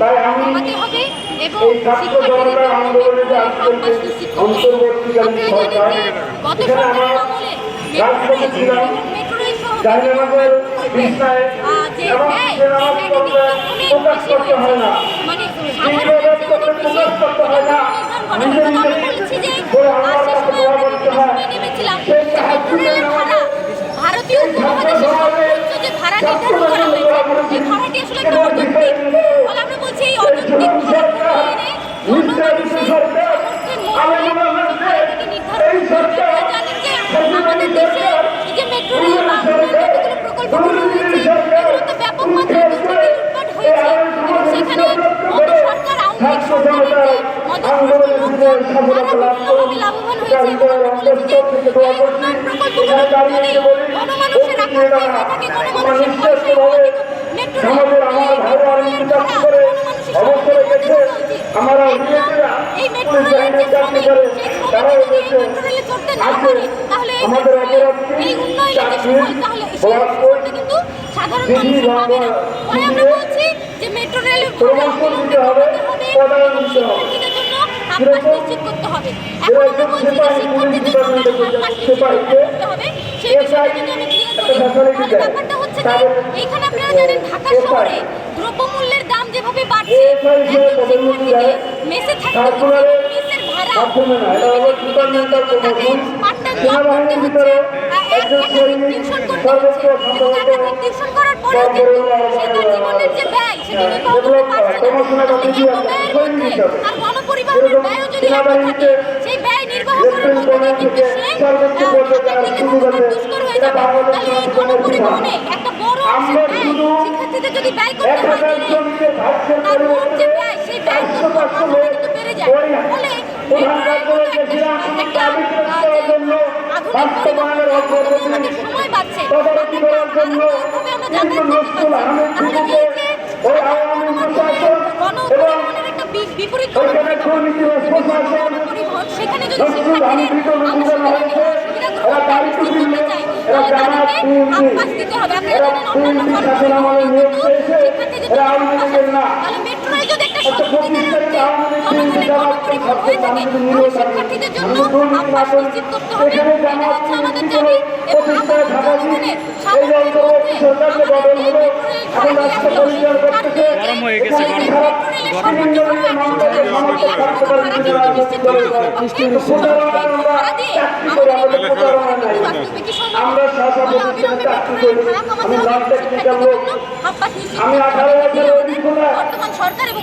তাই আমি এই ছাত্র জনতার আন্দোলনে যে অন্তর্বর্তীকালীন সরকার আমার ছিলাম এবং প্রকাশ অনেক করতে বেশি হয় না হয়েছে। মানে সেই সাধারণ ব্যয় মানুষের করতে অনেক বেশি প্রকাশ করতে হয় না নির্ধারণ করা নিজে হয়েছে। নিজে আমি বলছি যে করে আহ, আমার সে কাছে সময় দোয়া আমরা করতে হয় শুনে নেমেছিলাম সেই যে মেট্রো রেলের ভাড়া ভারতীয় উপমহাদেশে সর্বোচ্চ যে ভাড়া নির্ধারণ করা হয়েছে সেই ভাড়াটি আসলে একটা অযৌক্তিক ফলে আমরা বলছি এই অযৌক্তিক ভাড়া কমিয়ে এনে জনমানুষের সামর্থ্যের মধ্যে সেই ভাড়াটিকে নির্ধারণ করতে হবে। জানেন যে আমাদের দেশে এই যে মেট্রো রেল বা অন্যান্য যতগুলো প্রকল্পগুলো রয়েছে এগুলো তো ব্যাপক মাত্রায় দুর্নীতি লুটপাট হয়েছে এবং সেখানে গত সরকার আওয়ামী লীগ সরকারের যে মদতপুষ্ট লোকজন তারা বিভিন্নভাবে লাভবান হয়েছে এবং আমরা বলেছি যে এই উন্নয়ন প্রকল্পগুলো যদি গণমানুষের আকাঙ্ক্ষা হয়ে থাকে গণমানুষের পয়সায় হওয়া কিন্তু মেট্রো রেল এই মেট্রো রেলের ভাড়া গণমানুষের সামর্থ্যের মধ্যে থাকা উচিত আমার একদম এই মেট্রো রেলের যে শ্রমিক সেই শ্রমিক যদি এই মেট্রো রেলে চড়তে না পারে তাহলে এই মেট্রো রেলের এই উন্নয়নের যে সুফল তাহলে সেই সুফলটা কিন্তু সাধারণ মানুষ পাবে না তাই আমরা বলছি যে মেট্রো রেলের ভাড়া অবিলম্বে কমাতে হবে নিশ্চিত করতে হবে। এখন আমরা বলছি যে শিক্ষার্থীদের জন্য আবাস নিশ্চিত করতে হবে। সেই বিষয়টা যদি আমি ক্লিয়ার করি তাহলে ব্যাপারটা হচ্ছে যে এইখানে আপনারা জানেন ঢাকা শহরে দ্রব্যমূল্যের দাম যেভাবে বাড়ছে একজন শিক্ষার্থীকে মেসে থাকতে হচ্ছে। এবং মেসের ভাড়া মাধ্যমে না এটা হলো ডিপার্টমেন্টাল তাকে প্রমোশন পার্ট টাইম জব করতে হচ্ছে। আহ, এক- একাধিক টিউশন করতে হচ্ছে। এবং সেই ব্যয় নির্বাহ করার মধ্যে দিয়ে কিন্তু সে আহ, ঢাকার দিকে থাকাটা দুষ্কর হয়ে যাবে তাহলে এই গণপরিবহনে একটা বড় অংশের ব্যয় শিক্ষার্থীদের যদি ব্যয় করতে হয় দিনে তার মোট যে ব্যয় সেই ব্যয় তো মাত্রাটা কিন্তু বেড়ে যায় ফলে মেট্রো রেল কিন্তু একটা একটা আহ, যে আধুনিক পরিবহনের মাধ্যমে আমাদের সময় বাঁচছে আমরা একটা আরামদায়কভাবে আমরা যাতায়াত হয়ে থাকে তাহলে শিক্ষার্থীদের জন্য আবাস নিশ্চিত করতে হবে। এটা হচ্ছে আমাদের দাবি এবং আমাদের জনগণের সামর্থ্যের মধ্যে আমাদের এই মেট্রো রেল ভাড়াটি গরম হয়ে গেছে, আমরা এটি আমাদের বর্তমান সরকার এবং